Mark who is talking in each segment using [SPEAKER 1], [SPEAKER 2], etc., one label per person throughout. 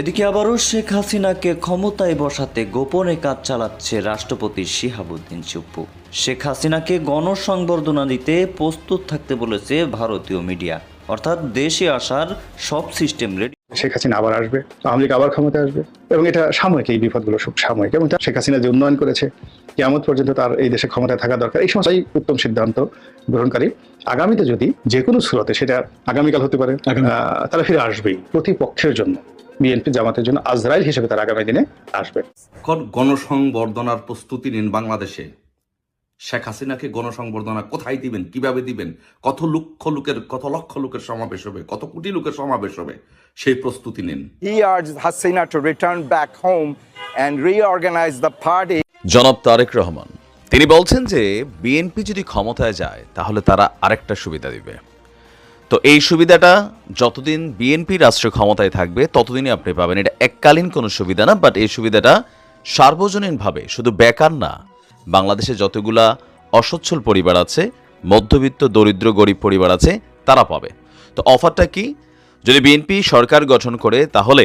[SPEAKER 1] এদিকে আবারও শেখ হাসিনাকে ক্ষমতায় বসাতে গোপনে কাজ চালাচ্ছে রাষ্ট্রপতি শিহাবুদ্দিন চুপ্পু। শেখ হাসিনাকে গণসংবর্ধনা দিতে প্রস্তুত থাকতে বলেছে ভারতীয় মিডিয়া। অর্থাৎ দেশে আসার সব সিস্টেম রেডি।
[SPEAKER 2] শেখ হাসিনা আবার আসবে আওয়ামী লীগ আবার ক্ষমতায় আসবে এবং এটা সাময়িক এই বিপদগুলো সব সাময়িক। এবং শেখ হাসিনা যে উন্নয়ন করেছে কেমন পর্যন্ত তার এই দেশে ক্ষমতায় থাকা দরকার এই সমস্ত উত্তম সিদ্ধান্ত গ্রহণকারী। আগামীতে যদি যে কোনো স্রোতে সেটা আগামীকাল হতে পারে তারা ফিরে আসবেই প্রতিপক্ষের জন্য। বিএনপি জামাতের জন্য আজরাইল হিসেবে তারা আগামী দিনে আসবে।
[SPEAKER 3] গণসংবর্ধনার প্রস্তুতি নিন বাংলাদেশে। শেখ হাসিনাকে গণসংবর্ধনা কোথায় দিবেন কীভাবে দিবেন? কত লক্ষ লোকের কত লক্ষ লোকের সমাবেশ হবে? কত কোটি লোকের সমাবেশ হবে? সেই প্রস্তুতি নিন।
[SPEAKER 4] Hasina to return back home and reorganize the party.
[SPEAKER 5] জনাব তারেক রহমান তিনি বলছেন যে বিএনপি যদি ক্ষমতায় যায় তাহলে তারা আরেকটা সুবিধা দিবে। তো এই সুবিধাটা যতদিন বিএনপি রাষ্ট্র ক্ষমতায় থাকবে, ততদিনই আপনি পাবেন। এটা এককালীন কোনো সুবিধা না বাট এই সুবিধাটা সার্বজনীনভাবে, শুধু বেকার না, বাংলাদেশে যতগুলা অসচ্ছল পরিবার আছে, মধ্যবিত্ত, দরিদ্র, গরিব পরিবার আছে, তারা পাবে। তো অফারটা কি? যদি বিএনপি সরকার গঠন করে, তাহলে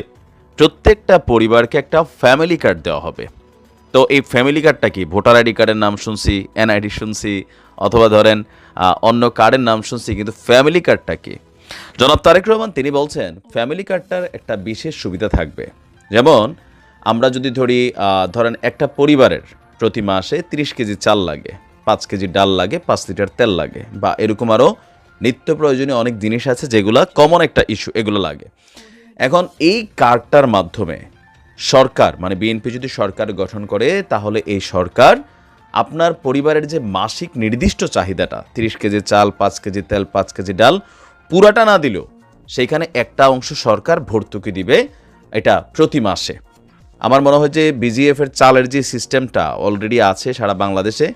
[SPEAKER 5] প্রত্যেকটা পরিবারকে একটা ফ্যামিলি কার্ড দেওয়া হবে। তো এই ফ্যামিলি কার্ডটা কি? ভোটার আইডি কার্ডের নাম শুনছি এনআইডি শুনছি, অথবা ধরেন অন্য কার্ডের নাম শুনছি, কিন্তু ফ্যামিলি কার্ডটা কি? জনাব তারেক রহমান, তিনি বলছেন ফ্যামিলি কার্ডটার একটা বিশেষ সুবিধা থাকবে। যেমন, আমরা যদি ধরি ধরেন একটা পরিবারের প্রতি মাসে তিরিশ কেজি চাল লাগে, পাঁচ কেজি ডাল লাগে, পাঁচ লিটার তেল লাগে, বা এরকম আরও নিত্য প্রয়োজনীয় অনেক জিনিস আছে যেগুলো কমন একটা ইস্যু এগুলো লাগে। এখন এই কার্ডটার মাধ্যমে সরকার মানে বিএনপি যদি সরকার গঠন করে, তাহলে এই সরকার আপনার পরিবারের যে মাসিক নির্দিষ্ট চাহিদাটা, তিরিশ কেজি চাল, পাঁচ কেজি তেল, পাঁচ কেজি ডাল, পুরাটা না দিলেও সেইখানে একটা অংশ সরকার ভর্তুকি দিবে এটা প্রতি মাসে। আমার মনে হয় যে বিজিএফ এর চালের যে সিস্টেমটা অলরেডি আছে সারা বাংলাদেশে,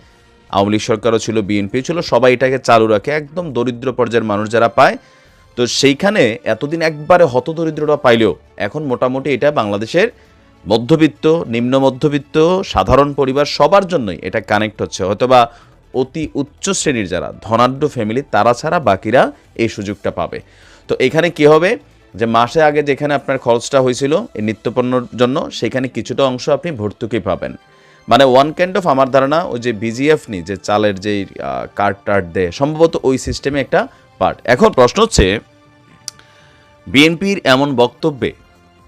[SPEAKER 5] আওয়ামী লীগ সরকারও ছিল বিএনপি ছিল, সবাই এটাকে চালু রাখে, একদম দরিদ্র পর্যায়ের মানুষ যারা পায়। তো সেইখানে এতদিন একবারে হতদরিদ্ররা পাইলেও এখন মোটামুটি এটা বাংলাদেশের মধ্যবিত্ত, নিম্ন মধ্যবিত্ত, সাধারণ পরিবার সবার জন্যই এটা কানেক্ট হচ্ছে। হয়তোবা অতি উচ্চ শ্রেণির যারা ধনাঢ্য ফ্যামিলি তারা ছাড়া বাকিরা এই সুযোগটা পাবে। তো এখানে কি হবে? যে মাসে আগে যেখানে আপনার খরচটা হয়েছিল এই নিত্যপণ্যর জন্য, সেখানে কিছুটা অংশ আপনি ভর্তুকি পাবেন। মানে ওয়ান কাইন্ড অফ আমার ধারণা, ওই যে বিজিএফ নি, যে চালের যেই কার্ড টার্ড দেয়, সম্ভবত ওই সিস্টেমে একটা পার্ট এখন প্রশ্ন হচ্ছে বিএনপির এমন বক্তব্যে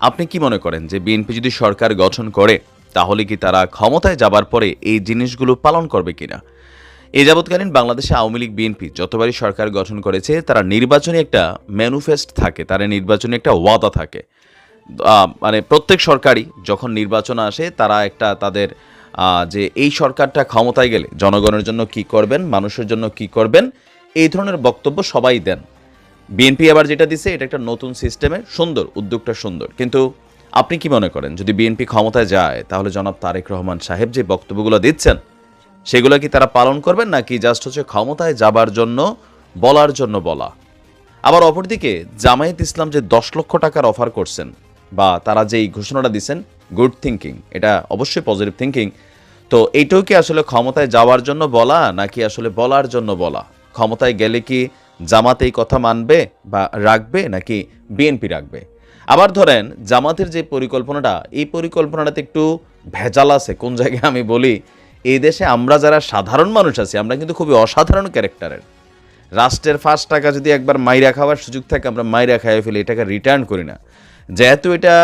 [SPEAKER 5] আপনি কি মনে করেন যে বিএনপি যদি সরকার গঠন করে, তাহলে কি তারা ক্ষমতায় যাবার পরে এই জিনিসগুলো পালন করবে কিনা? এই যাবৎকালীন বাংলাদেশে আওয়ামী লীগ, বিএনপি যতবারই সরকার গঠন করেছে, তারা নির্বাচনী একটা ম্যানুফেস্ট থাকে, তারা নির্বাচনী একটা ওয়াদা থাকে। মানে প্রত্যেক সরকারই যখন নির্বাচন আসে, তারা একটা তাদের যে এই সরকারটা ক্ষমতায় গেলে, জনগণের জন্য কি করবেন, মানুষের জন্য কি করবেন, এই ধরনের বক্তব্য সবাই দেন। বিএনপি আবার যেটা দিছে, এটা একটা নতুন সিস্টেমে সুন্দর, উদ্যোগটা সুন্দর। কিন্তু আপনি কি মনে করেন, যদি বিএনপি ক্ষমতায় যায়, তাহলে জনাব তারেক রহমান সাহেব যে বক্তব্যগুলো দিচ্ছেন, সেগুলো কি তারা পালন করবেন, নাকি জাস্ট হচ্ছে ক্ষমতায় যাবার জন্য, বলার জন্য বলা? আবার অপরদিকে, জামায়াত ইসলাম যে দশ লক্ষ টাকার অফার করছেন, বা তারা যেই ঘোষণাটা দিচ্ছেন গুড থিঙ্কিং এটা অবশ্যই পজিটিভ থিঙ্কিং তো এইটাও কি আসলে ক্ষমতায় যাওয়ার জন্য বলা, নাকি আসলে বলার জন্য বলা? ক্ষমতায় গেলে কি জামাত এই কথা মানবে বা রাখবে নাকি বিএনপি রাখবে? আবার ধরেন, জামাতের যে পরিকল্পনাটা, এই পরিকল্পনাটাতে একটু ভেজাল আছে। কোন জায়গায় আমি বলি, এই দেশে আমরা যারা সাধারণ মানুষ আছি, আমরা কিন্তু খুবই অসাধারণ ক্যারেক্টারের। রাষ্ট্রের ফার্স্ট টাকা যদি একবার মাইরা খাওয়ার সুযোগ থাকে, আমরা মাইরা খাইয়ে ফেলি, এটাকে রিটার্ন করি না। যেহেতু এটা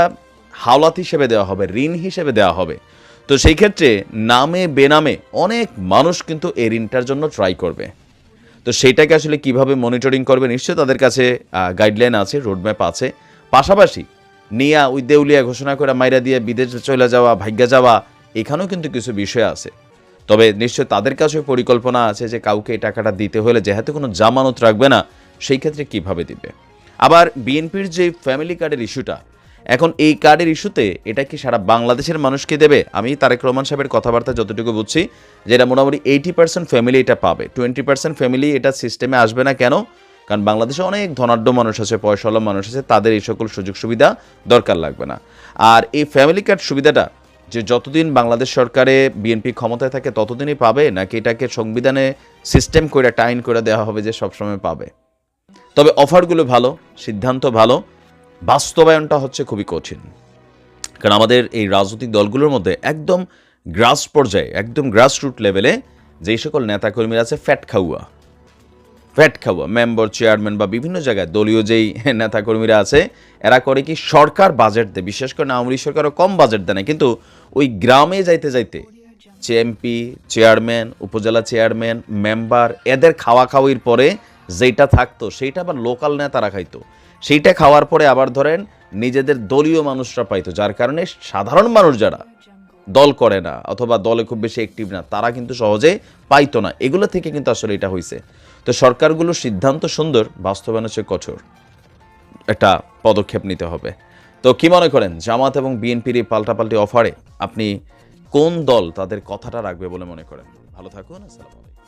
[SPEAKER 5] হাওলাত হিসেবে দেওয়া হবে, ঋণ হিসেবে দেওয়া হবে, তো সেই ক্ষেত্রে নামে বেনামে অনেক মানুষ কিন্তু এই ঋণটার জন্য ট্রাই করবে। তো সেইটাকে আসলে কীভাবে মনিটরিং করবে নিশ্চয়ই তাদের কাছে গাইডলাইন আছে রোডম্যাপ আছে। পাশাপাশি নিয়া ওই দেউলিয়া ঘোষণা করে মাইরা দিয়ে বিদেশে চলে যাওয়া ভাগ্যা যাওয়া, এখানেও কিন্তু কিছু বিষয় আছে। তবে নিশ্চয় তাদের কাছে পরিকল্পনা আছে যে কাউকে এই টাকাটা দিতে হলে যেহেতু কোনো জামানত রাখবে না, সেই ক্ষেত্রে কীভাবে দিবে? আবার বিএনপির যে ফ্যামিলি কার্ডের ইস্যুটা এখন এই কার্ডের ইস্যুতে এটা কি সারা বাংলাদেশের মানুষকে দেবে? আমি তারেক রহমান সাহেবের কথাবার্তা যতটুকু বুঝছি, যে এটা মোটামুটি এইটি পার্সেন্ট ফ্যামিলি এটা পাবে। টোয়েন্টি পার্সেন্ট ফ্যামিলি এটা সিস্টেমে আসবে না কেন? কারণ বাংলাদেশে অনেক ধনাঢ্য মানুষ আছে, পয়সাওয়ালা মানুষ আছে, তাদের এই সকল সুযোগ সুবিধা দরকার লাগবে না। আর এই ফ্যামিলি কার্ড সুবিধাটা, যে যতদিন বাংলাদেশ সরকারে বিএনপি ক্ষমতায় থাকে, ততদিনই পাবে? নাকি এটাকে সংবিধানে সিস্টেম করে, টাইন করে দেওয়া হবে যে সবসময় পাবে? তবে অফারগুলো ভালো, সিদ্ধান্ত ভালো বাস্তবায়নটা হচ্ছে খুবই কঠিন। কারণ আমাদের এই রাজনৈতিক দলগুলোর মধ্যে একদম গ্রাস পর্যায়ে, একদম গ্রাসরুট লেভেলে যেই সকল নেতাকর্মীরা আছে, ফ্যাট খাওয়া। ফ্যাট খাওয়া মেম্বার চেয়ারম্যান বা বিভিন্ন জায়গায় দলীয় যেই নেতাকর্মীরা আছে, এরা করে কি সরকার বাজেট দেয়। বিশেষ করে আওয়ামী সরকারও কম বাজেট দেয় না। কিন্তু ওই গ্রামে যাইতে যাইতে যে এমপি চেয়ারম্যান উপজেলা চেয়ারম্যান মেম্বার এদের খাওয়া খাওয়ির পরে যেটা থাকতো, সেইটা আবার লোকাল নেতারা খাইতো। সেইটা খাওয়ার পরে আবার ধরেন নিজেদের দলীয় মানুষরা পাইতো, যার কারণে সাধারণ মানুষ যারা দল করে না অথবা দলে খুব বেশি অ্যাক্টিভ না, তারা কিন্তু সহজে পাইতো না। এগুলো থেকে কিন্তু আসলে এটা হয়েছে তো সরকারগুলোর সিদ্ধান্ত সুন্দর বাস্তবায়ন হচ্ছে কঠোর একটা পদক্ষেপ নিতে হবে। তো কি মনে করেন, জামাত এবং বিএনপির এই পাল্টাপাল্টি অফারে আপনি কোন দল তাদের কথাটা রাখবে বলে মনে করেন? ভালো থাকুন, আসসালামু আলাইকুম।